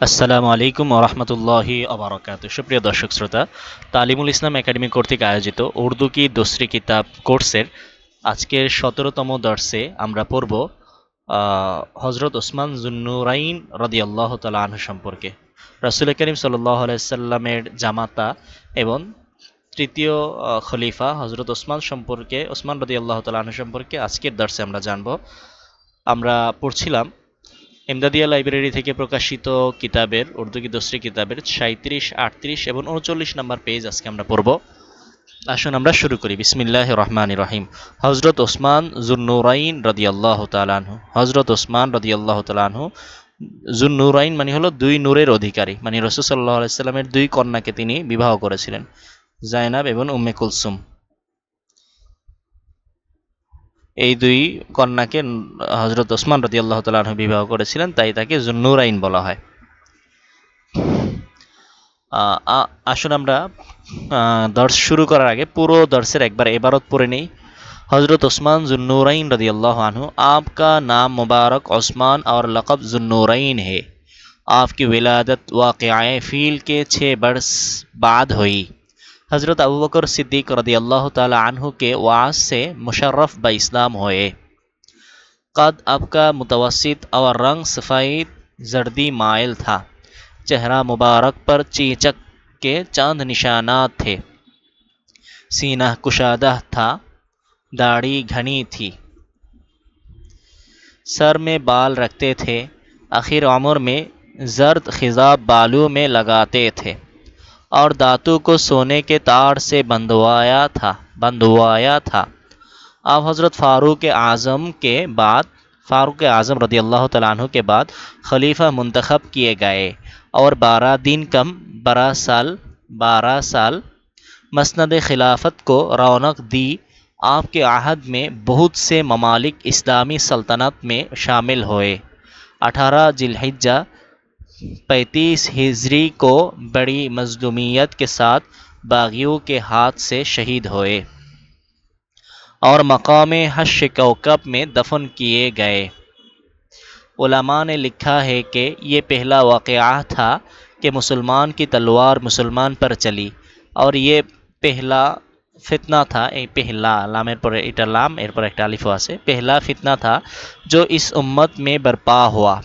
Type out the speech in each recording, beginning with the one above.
আসসালামু আলাইকুম রহমতুল্লাহি আবরকাত সুপ্রিয় দর্শক শ্রোতা, তালিমুল ইসলাম একাডেমি কর্তৃক আয়োজিত উর্দু কি দোসরি কিতাব কোর্সের আজকের সতেরোতম দর্শে আমরা পড়ব হজরত ওসমান জুন্নুরাইন রদি আল্লাহ তালা সম্পর্কে। রাসুল করিম সাল্লাহ আলাইসাল্লামের জামাতা এবং তৃতীয় খলিফা হজরত ওসমান সম্পর্কে, ওসমান রদি আল্লাহ তালা আনহু সম্পর্কে আজকের দর্শে আমরা জানব। আমরা পড়ছিলাম এমদাদিয়া লাইব্রেরি থেকে প্রকাশিত কিতাবের উর্দু কি দোসরি কিতাবের সাঁত্রিশ আটত্রিশ এবং উনচল্লিশ নম্বর পেজ আজকে আমরা পড়ব। আসুন আমরা শুরু করি। বিসমিল্লাহ রহমান রহিম। হজরত ওসমান জুন্নুরাইন রদিয়াল্লাহ তালানহু হজরত ওসমান রদিয়াল্লাহ তালানহু জুন্নুরাইন মানে হলো দুই নূরের অধিকারী। মানে রসুল সাল্লাহ আলাইস্লামের দুই কন্যাকে তিনি বিবাহ করেছিলেন। জায়নাব এবং উম্মে কুলসুম। এই দুই কন্যাকে হজরত ওসমান রদি আল্লাহ তালু বিবাহ করেছিলেন তাই তাকে জুন্নুরাইন বলা হয় আহ, আ- আসুন আমরা আহ, দর্শ শুরু করার আগে পুরো দর্শের একবার এবারত পড়ে নেই हज़रत उस्मान जुन्नूरैन रदी अल्लाह अन्हु आपका नाम मुबारक उस्मान और लक़ब जुन्नूरैन है आपकी विलादत वाक़ फ़ील के छः बरस बाद हुई حضرت ابوبکر صدیق رضی اللہ تعالی عنہ کے وعاز سے مشرف با اسلام ہوئے۔ قد آپ کا متوسط اور رنگ صفائی زردی مائل تھا۔ چہرہ مبارک پر چیچک کے چاند نشانات تھے۔ سینہ کشادہ تھا۔ داڑھی گھنی تھی۔ سر میں بال رکھتے تھے۔ آخر عمر میں زرد خضاب بالوں میں لگاتے تھے۔ اور داتو کو سونے کے تار سے بندوایا تھا بندوایا تھا۔ اب حضرت فاروق اعظم کے بعد، فاروق اعظم رضی اللہ تعالیٰ عنہ کے بعد خلیفہ منتخب کیے گئے اور بارہ دن کم بارہ سال بارہ سال مسند خلافت کو رونق دی۔ آپ کے عہد میں بہت سے ممالک اسلامی سلطنت میں شامل ہوئے۔ اٹھارہ ذی الحجہ پینتیس ہجری کو بڑی مظلومیت کے ساتھ باغیوں کے ہاتھ سے شہید ہوئے اور مقام حش کوکب میں دفن کیے گئے۔ علماء نے لکھا ہے کہ یہ پہلا واقعہ تھا کہ مسلمان کی تلوار مسلمان پر چلی اور یہ پہلا فتنہ تھا پہلا لام ایرپور اٹلام ایرپور اکٹالف ہوا سے پہلا فتنہ تھا جو اس امت میں برپا ہوا۔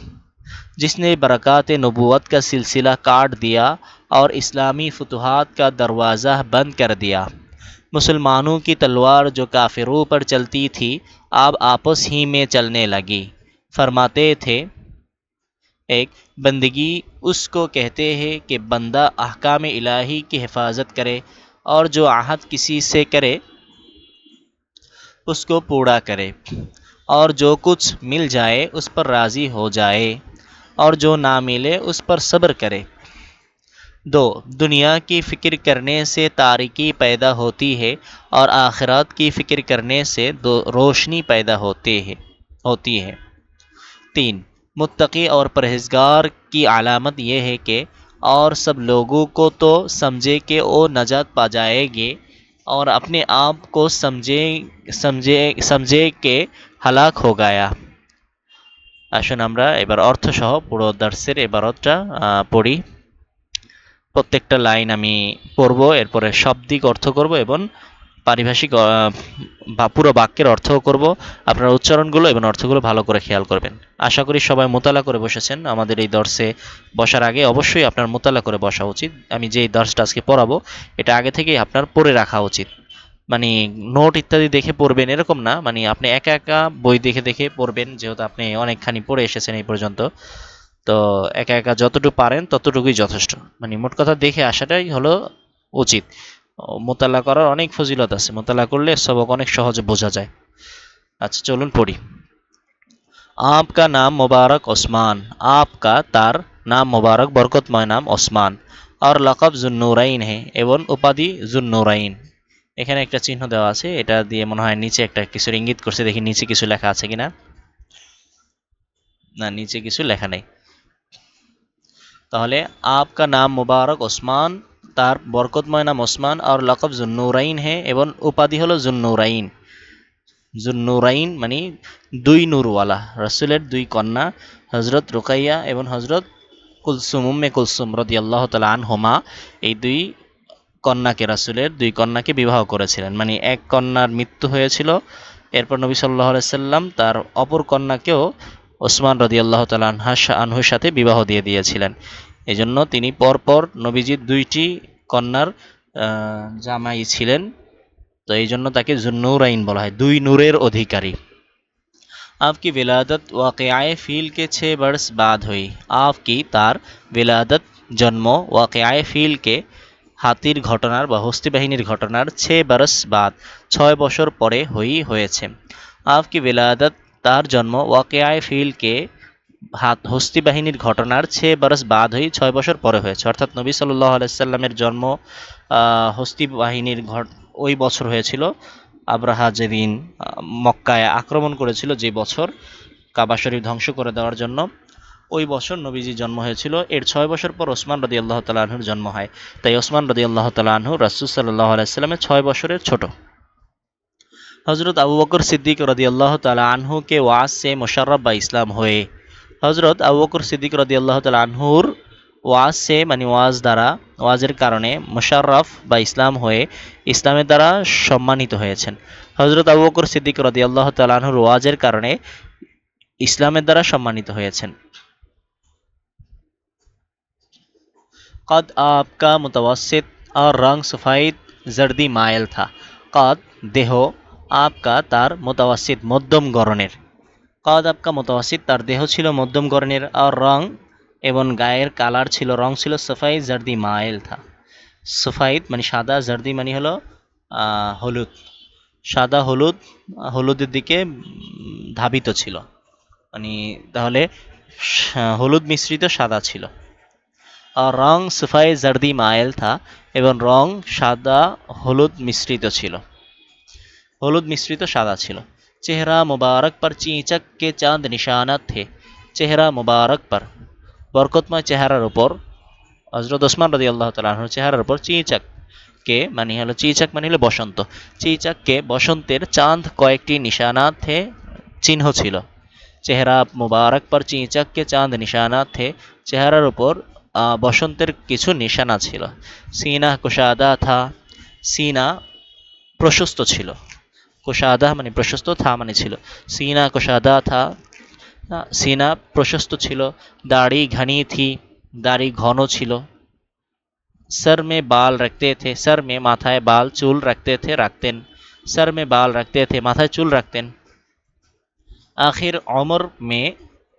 جس نے برکات نبوت کا سلسلہ کاٹ دیا اور اسلامی فتوحات کا دروازہ بند کر دیا۔ مسلمانوں کی تلوار جو کافروں پر چلتی تھی، اب آپس ہی میں چلنے لگی۔ فرماتے تھے، ایک بندگی اس کو کہتے ہیں کہ بندہ احکام الہی کی حفاظت کرے اور جو عہد کسی سے کرے، اس کو پورا کرے اور جو کچھ مل جائے اس پر راضی ہو جائے۔ اور جو نہ ملے اس پر صبر کرے۔ دو، دنیا کی فکر کرنے سے تاریکی پیدا ہوتی ہے اور آخرات کی فکر کرنے سے دو، روشنی پیدا ہوتی ہے ہوتی ہے۔ تین، متقی اور پرہیزگار کی علامت یہ ہے کہ اور سب لوگوں کو تو سمجھے کہ وہ نجات پا جائے گے اور اپنے آپ کو سمجھے سمجھے سمجھے کہ ہلاک ہو گیا۔ আসুন আমরা এবার অর্থসহ পুরো দার্সের এবারতটা পড়ি। প্রত্যেকটা লাইন আমি পড়ব, এরপরে শব্দিক অর্থ করব এবং পারিভাষিক বা পুরো বাক্যের অর্থও করব। আপনার উচ্চারণগুলো এবং অর্থগুলো ভালো করে খেয়াল করবেন। আশা করি সবাই মোতালা করে বসেছেন। আমাদের এই দর্শে বসার আগে অবশ্যই আপনার মোতালা করে বসা উচিত। আমি যে দর্শটা আজকে পড়াবো, এটা আগে থেকেই আপনার পড়ে রাখা উচিত। মানে নোট ইত্যাদি দেখে পড়বেন, এরকম না। মানে আপনি একা একা বই দেখে দেখে পড়বেন, যেহেতু আপনি অনেকখানি পড়ে এসেছেন এই পর্যন্ত। তো একা একা যতটুকু পারেন, ততটুকুই যথেষ্ট। মানে মোট কথা দেখে আসাটাই হলো উচিত। মোতালা করার অনেক ফজিলত আছে। মোতালা করলে সবক অনেক সহজে বোঝা যায়। আচ্ছা চলুন পড়ি। আপকা নাম মোবারক ওসমান। আপকা তার নাম মোবারক, বরকতময় নাম ওসমান। আর লকব জুন্নুরাইন হে, এবং উপাধি জুন্নুরাইন। এখানে একটা চিহ্ন দেওয়া আছে। এটা দিয়ে মনে হয় নিচে একটা কিছুর ইঙ্গিত করছে, দেখি নিচে কিছু লেখা আছে কিনা। না, নিচে কিছু লেখা নেই। তাহলে, আপকা নাম মুবারক ওসমান, তার বরকতময় নাম ওসমান, আর লকব জুন্নুরাইন হে, এবং উপাধি হলো জুন্নুরাইন। জুন্নুরাইন মানে দুই নূরওয়ালা, রসুলের দুই কন্যা হজরত রুকাইয়া এবং হজরত কুলসুম, উম্মে কুলসুম রদি আল্লাহ তালা আনহোমা। এই দুই কন্যাকে রাসুলের দুই কন্যাকে বিবাহ করেছিলেন মানে এক কন্যার মৃত্যু হয়েছিল এরপর নবী সাল্লাহ সাল্লাম তার অপর কন্যাকেও ওসমান রদি আল্লাহ তালা আনহুর সাথে বিবাহ দিয়ে দিয়েছিলেন এজন্য তিনি পরপর নবীজির দুইটি কন্যার আহ, জামাই ছিলেন তো এই জন্য তাকে জুন্নুরাইন বলা হয় দুই নূরের অধিকারী आपकी विलादत वाक़ाए फ़ील के छः बरस बाद हुई आपकी তার বিলাদত জন্ম ওয়াকিয়ায় ফিলকে হাতির ঘটনার বা হস্তি বাহিনীর ঘটনার ছে বরস বাদ ছয় বছর পরে হই হয়েছে। আপকি বিলাদত তার জন্ম ওয়াকিয়ায় ফিলকে হাত হস্তি বাহিনীর ঘটনার ছে বরস বাদ হই ছয় বছর পরে হয়েছে। অর্থাৎ নবী সাল্লাহ আলাইসাল্লামের জন্ম হস্তি বাহিনীর ঘট ওই বছর হয়েছিল। আব্রাহা যেদিন মক্কায় আক্রমণ করেছিল যে বছর কাবা শরীফ ধ্বংস করে দেওয়ার জন্য। ওই বছর নবীজি জন্ম হয়েছিল। এর ছয় বছর পর ওসমান রদি আল্লাহ তালাহুর জন্ম হয়। তাই ওসমান রদি আল্লাহ তালাহু রাসুল সাল্লাহ আলাইস্লামের ছয় বছরের ছোট। হজরত আবু বকর সিদ্দিক রদি আল্লাহ তালা আনহুকে ওয়াজ সে মোশাররফ বা ইসলাম হয়ে। হজরত আবু বকর সিদ্দিক রদি আল্লাহ তালা আনহুর ওয়াজ সে মানে ওয়াজ দ্বারা, ওয়াজের কারণে মোশাররফ বা ইসলাম হয়ে ইসলামের দ্বারা সম্মানিত হয়েছেন। হজরত আবু বকর সিদ্দিক রদি আল্লাহ তালাহুর ওয়াজের কারণে ইসলামের দ্বারা সম্মানিত হয়েছেন। कद आपका मुतवसत और रंग सफ़ेद जर्दी मायल था कद দেহ আপকা তার মোতাবাসিত মধ্যম গরনের কদ আপকা মোতাবাসিত তার দেহ ছিল মধ্যম গরনের আর রং এবং গায়ের কালার ছিল রং ছিল সফাইদ জার্দি মায়েল থা সফাইদ মানে সাদা জার্দি মানে হলো আহ, হলুদ সাদা হলুদ আহ, হলুদের দিকে উম, ধাবিত ছিল মানে তাহলে সা- হলুদ মিশ্রিত সাদা ছিল আর রং সুফাই জার্দি মায়েল থা এবং রং সাদা, হলুদ মিশ্রিত ছিল। হলুদ মিশ্রিত সাদা ছিল। চেহারা মুবারক পর চিঁচক কে চাঁদ নিশানা থে। চেহারা মুবারক পর। বরকতময় চেহারার উপর হজরত ওসমান রদি আল্লাহ তালাহর চেহারার উপর চিচক কে মানে হলো, চিচক মানে হলো বসন্ত। চিচাককে বসন্তের চাঁদ কয়েকটি নিশানাথে চিহ্ন ছিল। চেহারা মুবারক পর চিচাককে চাঁদ নিশানা থে। চেহারার উপর বসন্তের কিছু নিশানা ছিল। সিনা কোষাদা থা, সিনা প্রশস্ত ছিল। কোষাদা মানে প্রশস্ত, থা মানে ছিল। সিনা কোষাদা থা সিনা প্রশস্ত ছিল। দাড়ি ঘনি থি, দাড়ি ঘন ছিল। সর মে বাল রাখতে থে, সর মে মাথায় বাল চুল রাখতে থে রাখতেন। সর মে বাল রাখতে থে, মাথায় চুল রাখতেন। আখির অমর মেয়ে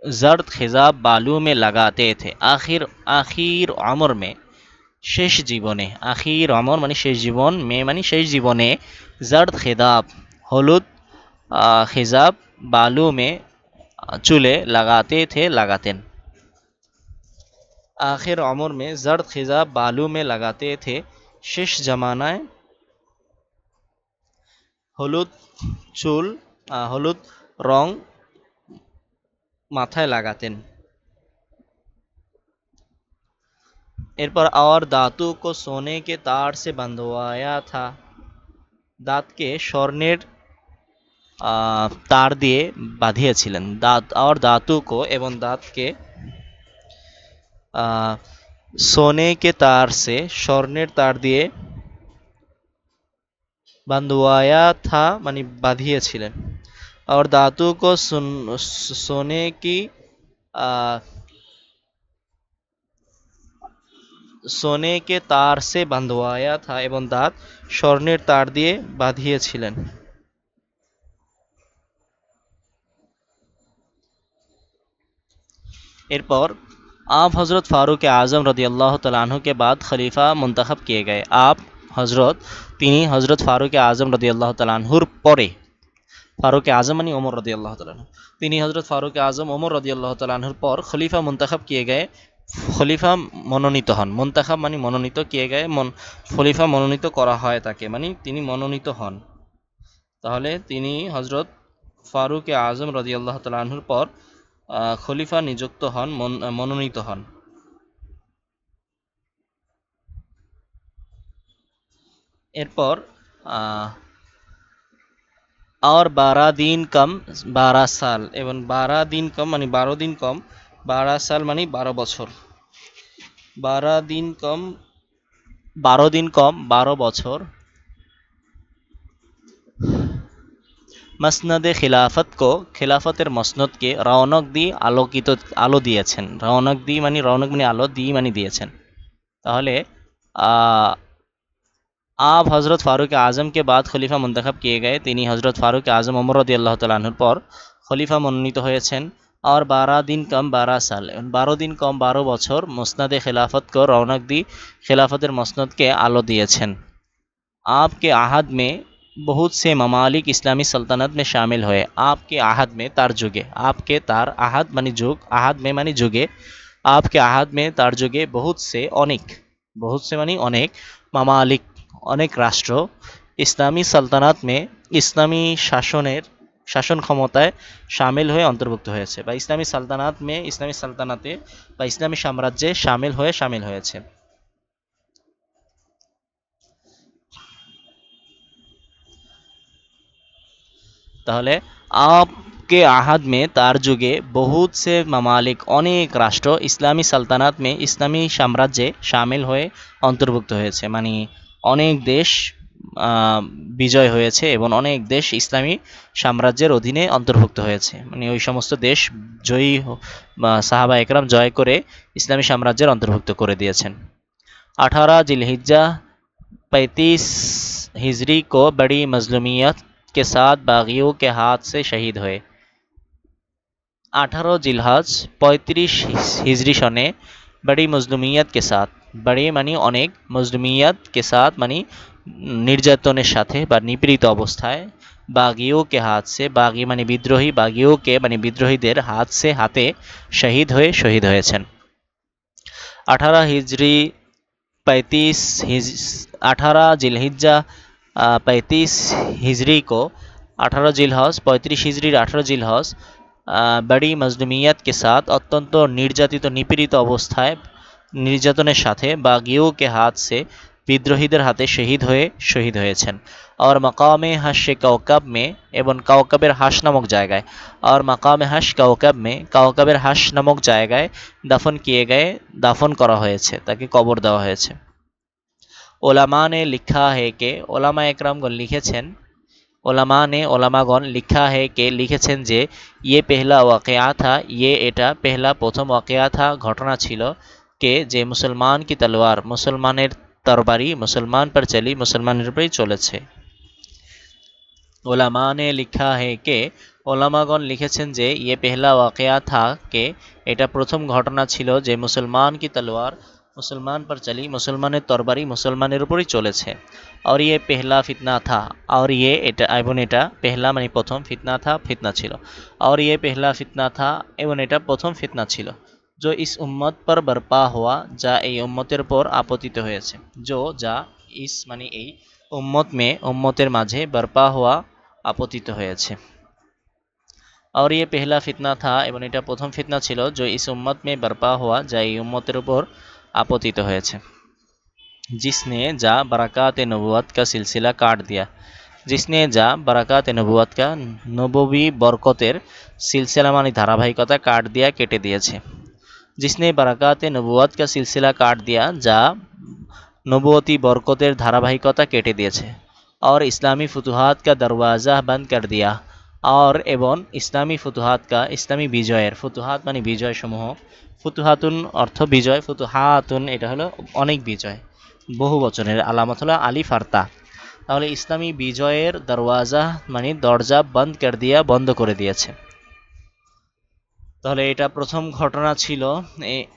जर्द खिजाब बालू में लगाते थे आखिर आखिर उम्र में শেষ জীবনে আখির অমর মানে শেষ জীবন মে মানে শেষ জীবনে জর্দ খেদাব হলুদ আহ, খিজাব বালু মে আহ, চুলে লাগাতে থে লাগাতেন আখির অমর মে জর্দ খিজাব বালু মে লাগাতে থে শেষ জামানায় হলুদ চুল আহ, হলুদ রং মাথায় লাগাতেন। এরপর আওয়ার দাঁতু কো সোনেকে তার সে বান্ধবায়া থা। দাঁতকে স্বর্ণের তার দিয়ে বাঁধিয়েছিলেন। দাঁত, আওয়ার দাঁতু কো এবং দাঁতকে সোনেকে তার সে স্বর্ণের তার দিয়ে বান্ধবায়া থা মানে বাঁধিয়েছিলেন। আর দাতুকো সোনে কি আহ, সোনে কে তার সে বান্ধওয়ায়া থা এবং দাঁত স্বর্ণের তার দিয়ে বাঁধিয়েছিলেন এরপর आप हज़रत फ़ारूक आज़म रदी अल्लाह तु के बाद खलीफा मुंतखब किए गए आप হজরত তিনি হজরত ফারুক আজম রদি আল্লাহ তালাহুর পরে ফারুক আজম মানে ওমর রদি আল্লাহ তালাহু তিনি হজরত ফারুক আজম, ওমর রদি আল্লাহ তালাহুর পর খলিফা মুন্তাখাব কিয়ে গায়ে খলিফা মনোনীত হন। মুন্তাখাব মানে মনোনীত কিয়ে গায়ে মন, খলিফা মনোনীত করা হয় তাকে মানে তিনি মনোনীত হন। তাহলে তিনি হজরত ফারুক আজম রদি আল্লাহ তালাহুর পর খলিফা নিযুক্ত হন, মন- মনোনীত হন। এরপর और बारह दिन कम बारह साल এবং বারা দিন কম মানে বারো দিন কম বারো সাল মানে বারো বছর बारह दिन कम বারো দিন কম বারো বছর মসনদে খিলাফত কো খিলাফতের মসনদকে রওনক দি আলোকিত আলো দিয়েছেন রওনক দি মানে রওনক মানে আলো দি মানে দিয়েছেন তাহলে আহ, आप हज़रत फ़ारूक आज़म के बाद খলিফা মুন্তখব কিয়ে গয়ে তিনি হজরত ফারুক আজম ওমর রদিয়াল্লাহ তালাহুর পর খলিফা মনোনীত হয়েছেন আর বারা দিন কম বারা সাল বারো দিন কম বারো বছর মসনাদে খেলাফতকে রওনক দি খেলাফতের মসনদকে আলো দিয়েছেন आपके आहद में बहुत से ममालिक इस्लामी सल्तनत में शामिल हुए आपके आहद में तार जुगे आपके तार आहद मानी जुग आहद में मानी जुगे आपके आहद में तार जुगे बहुत से अनेक बहुत से मानी अनेक ममालिक অনেক রাষ্ট্র ইসলামী সালতানাত মেয়ে ইসলামী শাসনের, শাসন ক্ষমতায় সামিল হয়ে অন্তর্ভুক্ত হয়েছে বা ইসলামী সালতানাত মেয়ে ইসলামী সালতানাতে বা ইসলামী সাম্রাজ্যে সামিল হয়ে সামিল হয়েছে। তাহলে আপকে আহাদ মে তার যুগে বহুত সে মামালিক অনেক রাষ্ট্র ইসলামী সালতানাত মে ইসলামী সাম্রাজ্যে সামিল হয়ে অন্তর্ভুক্ত হয়েছে। মানে অনেক দেশ আহ, বিজয় হয়েছে এবং অনেক দেশ ইসলামী সাম্রাজ্যের অধীনে অন্তর্ভুক্ত হয়েছে মানে ওই সমস্ত দেশ জয়ী হ- বা সাহাবা একরাম জয় করে ইসলামী সাম্রাজ্যের অন্তর্ভুক্ত করে দিয়েছেন अठारह जिलहिज्जा पैंतीस हिजरी को बड़ी मजलूमियत के साथ बागियों के हाथ से शहीद हुए আঠারো জিলহাজ পঁয়ত্রিশ হিজরি সনে বড়ি মজলুমিয়ত কে সাথ বাড়ি মানে অনেক মজলুমিয়াতকে সাথ মানে নির্যাতনের সাথে বা নিপীড়িত অবস্থায়। বাগিওকে হাত সে বাগি মানে বিদ্রোহী বাগিওকে মানে বিদ্রোহীদের হাত সে হাতে শহীদ হয়ে শহীদ হয়েছেন। আঠারো হিজড়ি পঁয়ত্রিশ হিজ, আঠারো জিলহিজ্জা পঁয়ত্রিশ हिजरी আঠারো জিলহস পঁয়ত্রিশ पैंतीस আঠারো জিলহস जिलहस বাড়ি সাথ অত্যন্ত নির্যাতিত, নিপীড়িত অবস্থায় নির্যাতনের সাথে বাগিও কে হাত সে বিদ্রোহীদের হাতে শহীদ হয়ে শহীদ হয়েছেন। আর মাকামে হাসে কাউকাব মে এবং কাউকাবের হাস নামক জায়গায়। আর মাকামে হাস কাউকাব মে কাউকাবের হাস নামক জায়গায় দাফন কিয়ে গায়ে দাফন করা হয়েছে, তাকে কবর দেওয়া হয়েছে। ওলামানে লিখা হে কে ওলামা একরামগণ লিখেছেন ওলামানে ওলামাগণ লিখা হে কে লিখেছেন যে ইয়ে পেহলা ওয়াকেয়া থা ইয়ে এটা পেহলা প্রথম ওয়াকেয়া থা ঘটনা ছিল কে যে মুসলমান কি তলোয়ার? মুসলমানের তরবারি, মুসলমান পর চলি মুসলমানের উপরেই চলেছে। ওলামা নে লিখা হে কে? ওলামাগণ লিখেছেন যে ইয়ে পেহলা ওয়াকেয়া থা কে, এটা প্রথম ঘটনা ছিল যে মুসলমান কি তলোয়ার, মুসলমান পর চলি মুসলমানের তরবারি, মুসলমানের উপরেই চলেছে। আর ইয়ে পেহলা ফিতনা থা, আর ইয়ে এটা, এবং এটা পেহলা মানে প্রথম ফিতনা থা, ফিতনা ছিল। আর ইয়ে পেহলা ফিতনা থা, এবং এটা প্রথম ফিতনা ছিল। जो इस उम्मत पर बर्पा हुआ যা এই উম্মতের পর আপতিত হয়েছে जो যা ইস মানে এই উম্মত মে উম্মতের মাঝে বর্পা হওয়া আপতিত হয়েছে और ये पहला फितना था এবং এটা প্রথম ফিতনা ছিল जो इस उम्मत में बर्पा हुआ যা এই উম্মতের উপর আপতিত হয়েছে जिसने जा बरक़ात नबूवत का सिलसिला काट दिया जिसने যা বরাকাত নবুয়াত কা নববী বরকতের সিলসিলা মানে ধারাবাহিকতা কাট দিয়া কেটে দিয়েছে जिसने बरक़ात नबूवत का सिलसिला काट दिया যা নবুয়তি বরকতের ধারাবাহিকতা কেটে দিয়েছে और इस्लामी फतूहात का दरवाज़ा बंद कर दिया और এবং ইসলামী ফুতুহাত কা ইসলামী বিজয়ের ফুতুহাত মানে বিজয় সমূহ ফুতুহাতুন অর্থ বিজয় ফুতুহাতুন এটা হলো অনেক বিজয় বহু বচনের আলামত হলো আলি ফার্তা তাহলে ইসলামী বিজয়ের দরওয়াজা মানে দরজা বন্ধ কর দিয়া বন্ধ করে দিয়েছে তাহলে এটা প্রথম ঘটনা ছিল এ-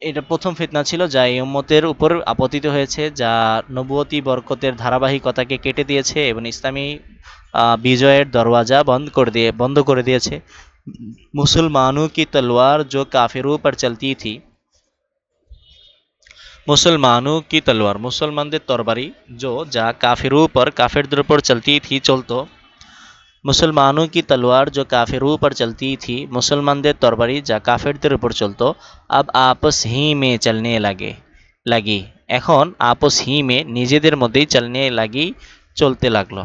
এটা প্রথম ফিতনা ছিল যা এই উম্মতের উপর আপতিত হয়েছে যা নবুয়তি বরকতের ধারাবাহিকতাকে কেটে দিয়েছে এবং ইসলামী আহ, বিজয়ের দরওয়াজা বন্ধ করে দিয়ে বন্ধ করে দিয়েছে মুসলমানों की तलवार जो काफिरों पर चलती थी মুসলমানों की तलवार মুসলমানদের তরবারি जो যা কাফিরু पर কাফেরদের উপর চলতি থি চলতো মুসলমানों की तलवार जो काफिरों पर चलती थी মুসলমানদের তরবারি যা কাফেরদের উপর চলতো अब आपस ही में चलने लगे লাগি এখন আপস হি মে নিজেদের মধ্যেই চলনে লাগি চলতে লাগলো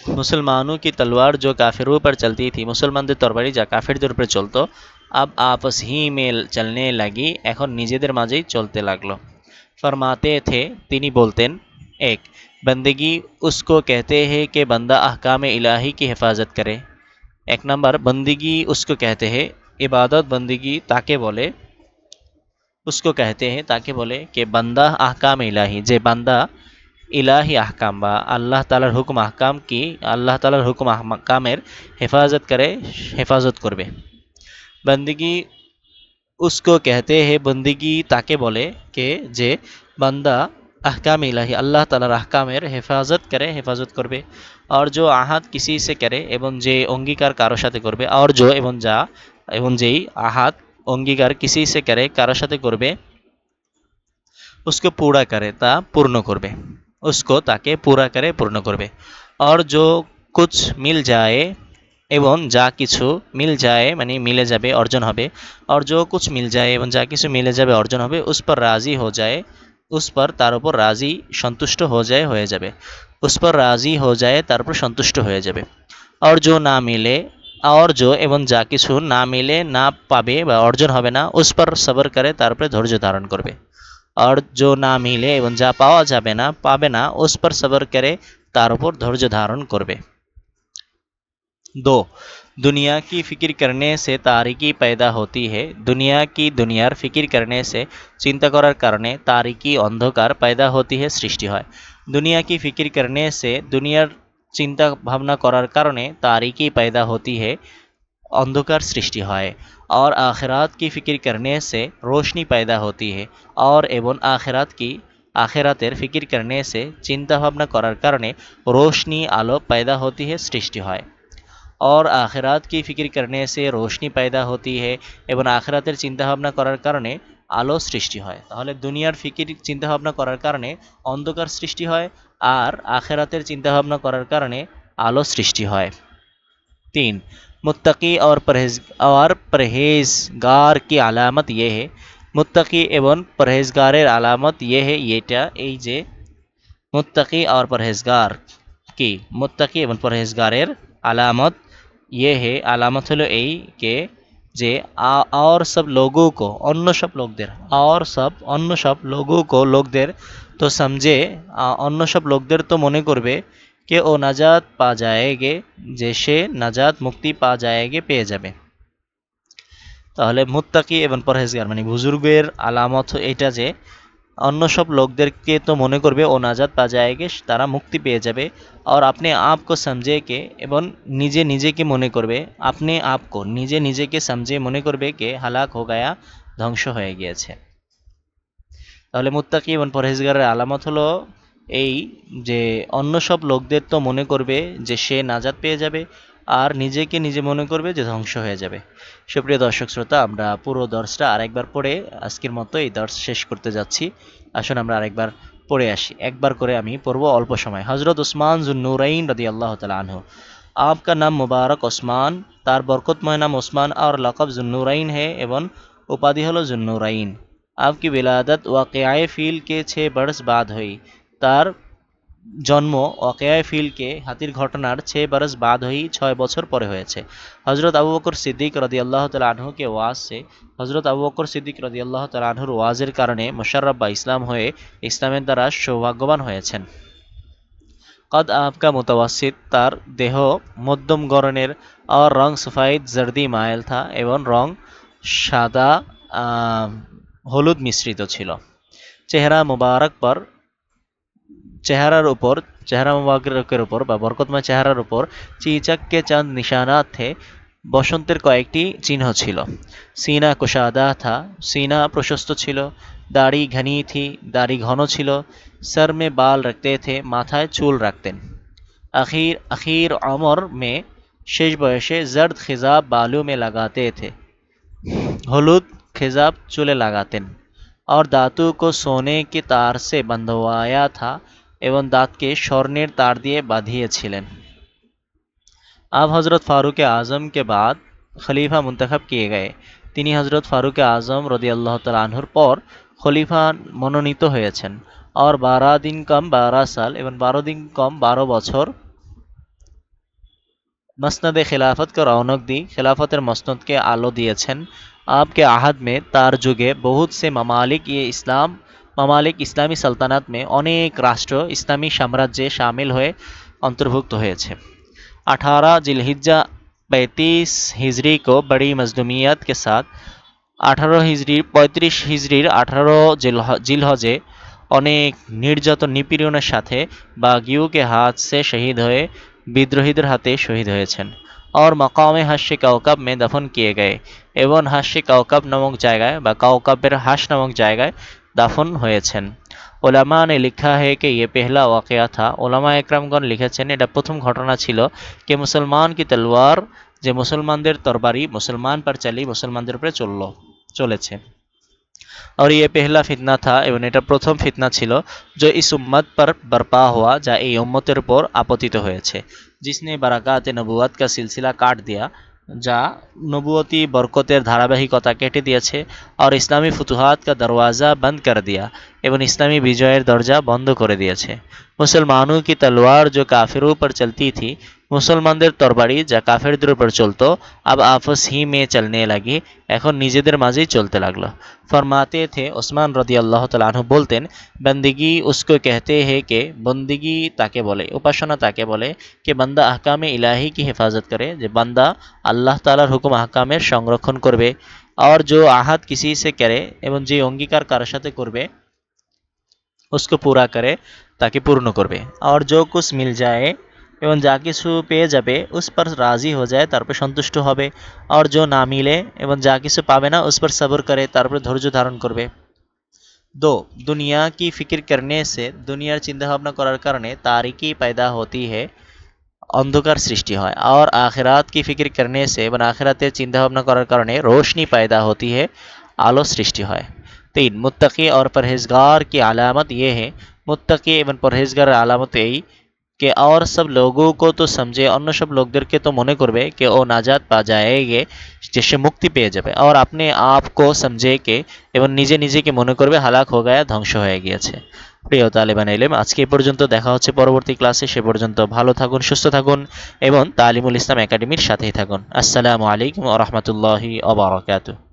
মুসলমানों की तलवार जो काफिरों पर चलती थी মুসলমানদের তরবারি যা কাফেরদের উপরে চলতো अब आपस ही में चलने लगी এখন নিজেদের মাঝেই চলতে লাগলো फरमाते थे তিনি বলতেন এক بندگی اس کو کہتے ہے کہ بندہ احکام الہی کی حفاظت کرے۔ ایک نمبر، بندگی اس کو کہتے ہیں، عبادت بندگی تاکہ بولے۔ اس کو کہتے ہیں تاکہ بولے کہ بندہ احکام الہی، جے بندہ الہی احکام با، اللہ تعالیٰ حکم احکام کی، اللہ تعالیٰ حکم احکامر حفاظت کرے، حفاظت کربے۔ بندگی اس کو کہتے ہیں، بندگی تاکہ بولے کہ جے بندہ আহকাম ইলাহি আল্লাহ তালার আহকামের হেফাজত করে হেফাজত করবে আর जो আহাদ কিসি সে করে এবং যে অঙ্গীকার কারো সাথে করবে আর जो এবং যা এবং যেই আহাদ অঙ্গীকার কিসি সে করে কারো সাথে করবে उसको पूरा करे তা পূর্ণ করবে उसको তাকে পুরা করে পূর্ণ করবে আর जो कुछ मिल जाए এবং যা কিছু মিল যায় মানে মিলে যাবে অর্জন হবে আর जो कुछ मिल जाए এবং যা কিছু মিলে যাবে অর্জন হবে उस पर राजी हो जाए উস তার উপর রাজি, সন্তুষ্ট হয়ে যায়, হয়ে যাবে। উস রাজি হয়ে যায়, তার উপর সন্তুষ্ট হয়ে যাবে। অর্জ না মিলে, অর্জ এবং যা কিছু না মিলে, না পাবে বা অর্জন হবে না উস সবর করে তার উপর ধৈর্য ধারণ করবে। অর্জ না মিলে এবং যা পাওয়া যাবে না, পাবে না উস সবর করে তার উপর ধৈর্য ধারণ করবে। দো دنیا کی فکر کرنے سے تاریکی پیدا ہوتی ہے۔ دنیا کی دنیا فکر کرنے سے چنتا کرر کارنیں تاریکی اندھوکار پیدا ہوتی ہے، سرشٹی ہوئے۔ دنیا کی فکر کرنے سے دنیا چنتا بھاؤنا کرار کارنیں تاریکی پیدا ہوتی ہے اندھوکار سرشٹی ہوئے۔ اور آخرات کی فکر کرنے سے روشنی پیدا ہوتی ہے۔ اور اوون آخرات کی آخراتر فکر کرنے سے چنتا بھاؤنا قرار کرنے روشنی آلو پیدا ہوتی ہے، سرشٹی ہوئے۔ اور آخرات کی فکر کرنے سے روشنی پیدا ہوتی ہے۔ ایبن آخرات چنتا بھابنا کرارے آلو سرشتی ہے تاہلے دنیا فکر چنتا بھابنا کرارے اندکار سرشتی ہے اور آخراتر چنتا بھابنا کرارنے آلو سرشتی ہے تین، متقی اور پرہیزگار کی علامت یہ ہے۔ متقی ایبن پرہیزگار علامت یہ ہے، یہ متقی اور پرہیزگار کی، متقی ایبن پرہیزگار علامت ये है আলামত হলো এই কে যে আর সব লোগো কো অন্য সব লোকদের আর সব অন্য সব লোগো কো লোকদের তো সমঝে অন্য সব লোকদের তো মনে করবে কে ও নাজাদ পা যায়গে যে সে নাজাদ মুক্তি পা যায়গে পেয়ে যাবে তাহলে মুত্তাকি এবং পরহেজগার মানে বুজুর্গের আলামত এটা যে অন্য সব লোকদেরকে তো মনে করবে, ও নাজাত পা যায়গে তারা মুক্তি পেয়ে যাবে। আর আপনি সমঝে কে এবং নিজে নিজেকে মনে করবে, আপনি আপকো নিজে নিজেকে সমঝে মনে করবে কে হালাক হো গায়া, ধ্বংস হয়ে গিয়েছে। তাহলে মুত্তাকি এবং পরহেজগারের আলামত হলো এই যে, অন্য সব লোকদের তো মনে করবে যে সে নাজাত পেয়ে যাবে আর নিজেকে নিজে মনে করবে যে ধ্বংস হয়ে যাবে সুপ্রিয় দর্শক শ্রোতা আমরা পুরো দর্শটা আরেকবার পড়ে আজকের মতো এই দর্শ শেষ করতে যাচ্ছি আসুন আমরা আরেকবার পড়ে আসি একবার করে আমি পড়ব অল্প সময় হজরত উসমান জুন্নুরাইন রদি আল্লাহ তালা আনহু आपका नाम मुबारक ওসমান তার বরকতময় নাম ওসমান আর লকব জুন্নুরাইন है এবং উপাধি হলো জুন্নুরাইন आपकी विलादत वाक़याए फ़ील के छः बरस बाद हुई তার জন্ম ওয়াকিয়ায় ফিলকে হাতির ঘটনার ছয় বরস বাদ হই ছয় বছর পরে হয়েছে। হজরত আবু বকর সিদ্দিক রদি আল্লাহ তালা আনহুকে ওয়াজ সে হজরত আবু বকর সিদ্দিক রদি আল্লাহ তালা আনহুর ওয়াজের কারণে মোশাররফ ইসলাম হয়ে ইসলামের দ্বারা সৌভাগ্যবান হয়েছেন। কদ আপকা মুতাওয়াসিত তার দেহ মধ্যম গরনের আর রং সফাইদ জর্দি, মায়েল থা এবং রং সাদা হলুদ মিশ্রিত ছিল। চেহারা মুবারক পর চেহারার উপর চেহারা মুবারকের উপর বা বরকতময় চেহারার উপর চিচাক্কে চাঁদ নিশানা থে বসন্তের কয়েকটি চিহ্ন ছিল সিনা কুশাদা থা সিনা প্রশস্ত ছিল দাড়ি ঘনি থি দাড়ি ঘন ছিল सर में बाल रखते थे মাথায় চুল রাখতেন আখির আখির অমর মে শেষ বয়সে জর্দ খিজাব বালু में लगाते थे হলুদ খেজাব চুলে লাগাতেন और दातु को सोने के तार से बंधवाया था এবং দাঁতকে স্বর্ণের তার দিয়ে বাঁধিয়েছিলেন अब हज़रत फ़ारूक आज़म के बाद খলিফা মুন্তাখাব কিয়ে গয়ে তিনি হজরত ফারুক আজম রদি আল্লাহ তালহুর পর খলিফা মনোনীত হয়েছেন আর বারা দিন কম বারা সাল এবং বারো দিন কম বারো বছর मसनद खिलाफत को रौनक दी खिलाफत मसनद के आलो দিয়েছেন आपके आहद में তার যুগে बहुत से ममालिक ये इस्लाम ममालिक ইসলামী সালতানাত में অনেক রাষ্ট্র ইসলামী সাম্রাজ্যে শামিল হয়ে অন্তর্ভুক্ত হয়েছে अठारह जिलहिज्जा पैंतीस हिजरी को बड़ी मजलूमियत के साथ আঠারো হিজড়ি পঁয়ত্রিশ হিজড়ির আঠারো জিলহজে অনেক নির্যাতন নিপীড়নের সাথে বাগিউকে হাত সে শহীদ হয়ে বিদ্রোহীদের হাতে শহীদ হয়েছেন और মকামে হাস্যে কাউকাব মে দফন কিয়ে গয়ে এবং হাস্যে কাউকাব নামক জায়গায় বা কাউকাবের হাস নামক জায়গায় দাফন হয়েছেন ওলামা ने लिखा है कि ये पहला वाक़या था ওলামা একরামগণ লিখেছেন এটা প্রথম ঘটনা ছিল কে মুসলমান কি তলোয়ার যে মুসলমানদের তরবারি মুসলমান पर चली মুসলমানদের উপরে চলল চলেছে और ये पहला फितना था এবং এটা প্রথম ফিতনা ছিল जो इस उम्मत पर बर्पा हुआ যা এই উম্মতের উপর আপতিত হয়েছে जिसने बरक़ात नबुवत का सिलसिला काट दिया যা নবুয়তি বরকতের ধারাবাহিকতা কেটে দিয়েছে और ইসলামী ফুতুহাত का दरवाज़ा बंद कर दिया এবং ইসলামী বিজয়ের দরজা বন্ধ করে দিয়েছে মুসলমানों की तलवार जो काफिरों पर चलती थी মুসলমানদের তরবারি যা কাফেরদের উপর চলতো अब आपस ही में चलने लगी এখন নিজেদের মাঝেই চলতে লাগলো फरमाते थे ওসমান রদি আল্লাহ তালু বলতেন বন্দিগি उसको कहते हैं कि বন্দিগি তাকে বলে উপাসনা তাকে বলে कि বান্দা আহকামে ইলাহি কি হেফাজত করে যে বান্দা আল্লাহ তালার হুকুম আহকামের সংরক্ষণ করবে আর जो আহাদ কিসি সে করে এবং যে অঙ্গীকার কারোর সাথে করবে उसको पूरा करे তাকে পূর্ণ করবে আর जो कुछ मिल जाए এবং যা কিছু পেয়ে যাবে उस पर রাজি हो जाए তারপর সন্তুষ্ট হবে আর जो না মিলে এবং যা কিছু পাবে না उस पर सब्र करे তারপর ধৈর্য ধারণ করবে दो दुनिया की फिक्र करने से দুনিয়ার চিন্তাভাবনা করার কারণে তারিকি पैदा होती है অন্ধকার সৃষ্টি হয় আর আখেরাত কি ফিকির করনে সে এবং আখেরাতের চিন্তাভাবনা করার কারণে রোশনি पैदा होती है আলো সৃষ্টি হয় तीन मुत्तकी और परहेजगार की अलामत ये है मुत्तकी एवं परहेजगार আলামত এই कि और सब लोगों को तो समझे অন্য সব লোকদেরকে তো মনে করবে कि ও নাজাত পা যায়গে যে সে মুক্তি পেয়ে যাবে और अपने आप को समझे कि এবং নিজে নিজেকে মনে করবে হালাক হয়ে গয়া ধ্বংস হয়ে গিয়েছে প্রিয় তালিবান এলেম আজকে এই পর্যন্ত দেখা হচ্ছে পরবর্তী ক্লাসে সে পর্যন্ত ভালো থাকুন সুস্থ থাকুন এবং তালিমুল ইসলাম একাডেমির সাথেই থাকুন আসসালামু আলাইকুম রহমতুল্লাহি ওবরাকাতুহ